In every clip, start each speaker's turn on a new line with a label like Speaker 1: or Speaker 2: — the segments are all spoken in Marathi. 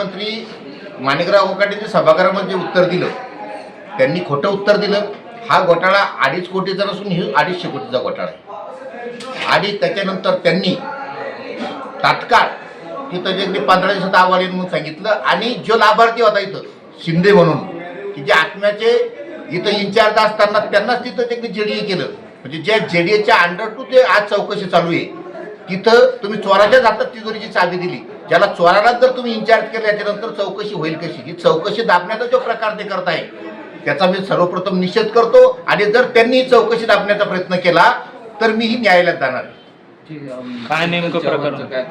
Speaker 1: मंत्री माणिकराव कोकाटेंनी सभागृहामध्ये उत्तर दिलं. त्यांनी खोटं उत्तर दिलं. हा घोटाळा अडीच कोटीचा नसून हे अडीचशे कोटीचा घोटाळा आहे. आणि त्याच्यानंतर त्यांनी तात्काळ तिथं जे पंधरा दिवसात अहवाल येईल म्हणून सांगितलं. आणि जो लाभार्थी होता इथं शिंदे म्हणून की जे आत्म्याचे इथं इन्चार्ज असताना त्यांनाच तिथं त्यांनी ए केलं. म्हणजे ज्या जेडीएच्या अंडर टू ते आज चौकशी चालू आहे. तिथं तुम्ही चोराच्याच हातात तिजोरीची चाबी दिली. ज्याला चोरालाच जर तुम्ही इन्चार्ज केलं याच्यानंतर चौकशी होईल कशी? ही चौकशी दाबण्याचा जो प्रकार ते करताय त्याचा मी सर्वप्रथम निषेध करतो. आणि जर त्यांनी ही चौकशी दाबण्याचा प्रयत्न केला तर मीही न्यायालयात जाणार
Speaker 2: काय नेमकं?
Speaker 3: काय?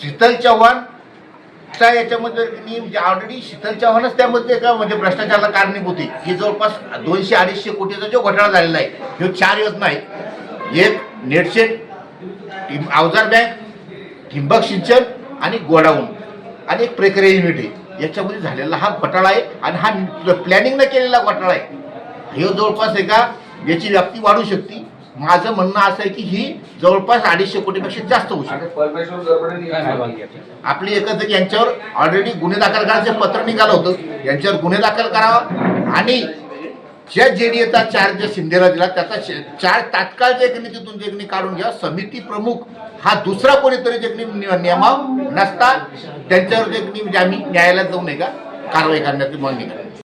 Speaker 1: शीतल चव्हाणच्या याच्यामध्ये मी म्हणजे ऑलरेडी शीतल चव्हाणच त्यामध्ये का म्हणजे भ्रष्टाचाराला कारणीभूत आहे. की जवळपास दोनशे अडीचशे कोटीचा जो घोटाळा झालेला आहे ह्यो चार योजना आहेत. एक नेटशेट टिम अवजार बँक ठिंबक सिंचन आणि गोडाऊन आणि एक प्रक्रिया युनिट आहे. याच्यामध्ये झालेला हा घोटाळा आहे आणि हा प्लॅनिंग न केलेला घोटाळा आहे हे जवळपास आहे का याची व्याप्ती वाढू शकते. माझं म्हणणं असं आहे की ही जवळपास अडीचशे कोटीपेक्षा जास्त होऊ शकते? आपली एकच आहे की यांच्यावर ऑलरेडी गुन्हे दाखल करायचं पत्र निघालं होतं. यांच्यावर गुन्हे दाखल करावा. आणि ज्या जेडीएचा चार्ज ज्या शिंदेला दिला त्याचा चार्ज तात्काळ जे तिथून जे की नाही काढून घ्या. समिती प्रमुख हा दुसरा कोणीतरी जे नेमाव नसता त्यांच्यावर जे आम्ही न्यायालयात जाऊ नये का कारवाई करण्याची मागणी करा.